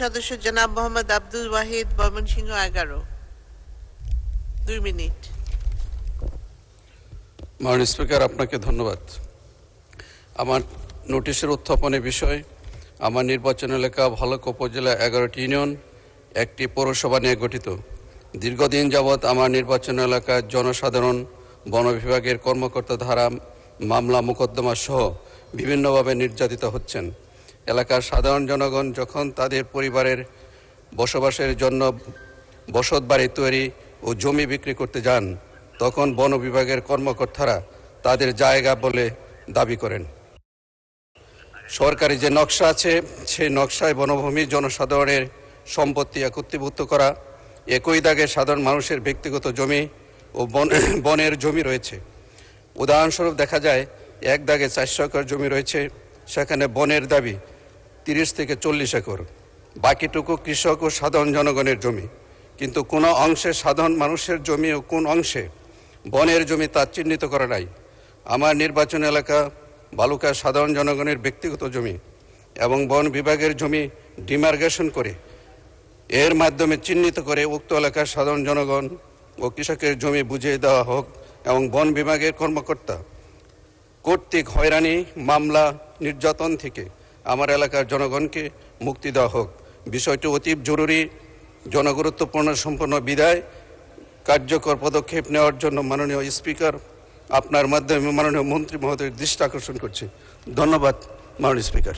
সদস্য জনাব মোহাম্মদ আব্দুল ওয়াহিদ ময়মনসিংহ এগারো। দুই মিনিট। মাননীয় স্পিকার, আপনাকে ধন্যবাদ। আমার নোটিশের উত্থাপনের বিষয়, আমার নির্বাচন এলাকা ভালক উপজেলা এগারোটি ইউনিয়ন, একটি পৌরসভা নিয়ে গঠিত। দীর্ঘদিন যাবৎ আমার নির্বাচন এলাকার জনসাধারণ, বন বিভাগের কর্মকর্তা ধারা মামলা মোকদ্দমা সহ বিভিন্নভাবে নির্যাতিত হচ্ছেন। এলাকার সাধারণ জনগণ যখন তাদের পরিবারের বসবাসের জন্য বসত বাড়ি তৈরি ও জমি বিক্রি করতে যান, তখন বন বিভাগের কর্মকর্তারা তাদের জায়গা বলে দাবি করেন। সরকারি যে নকশা আছে, সেই নকশায় বনভূমি জনসাধারণের সম্পত্তি একত্রীভূত করা, একই দাগে সাধারণ মানুষের ব্যক্তিগত জমি ও বন, বনের জমি রয়েছে। উদাহরণস্বরূপ দেখা যায়, এক দাগে চারশো একর জমি রয়েছে, সেখানে বনের দাবি তিরিশ থেকে চল্লিশ একর। বাকিটুকু কৃষক ও সাধারণ জনগণের জমি। কিন্তু কোনো অংশে সাধারণ মানুষের জমি ও কোন অংশে বনের জমি তা চিহ্নিত করা নাই। আমার নির্বাচন এলাকা বালুকা সাধারণ জনগণের ব্যক্তিগত জমি এবং বন বিভাগের জমি ডিমার্গেশন করে এর মাধ্যমে চিহ্নিত করে উক্ত এলাকার সাধারণ জনগণ ও কৃষকের জমি বুঝিয়ে দেওয়া হোক এবং বন বিভাগের কর্মকর্তা কর্তৃক হয়রানি মামলা নির্যাতন থেকে আমার এলাকার জনগণকে মুক্তি দেওয়া হোক। বিষয়টি অতীব জরুরি, জনগুরুত্বপূর্ণ সম্পন্ন বিদায়। কার্যকর পদক্ষেপ নেওয়ার জন্য মাননীয় স্পিকার আপনার মাধ্যমে মাননীয় মন্ত্রী মহোদয়ের দৃষ্টি আকর্ষণ করছি। ধন্যবাদ মাননীয় স্পিকার।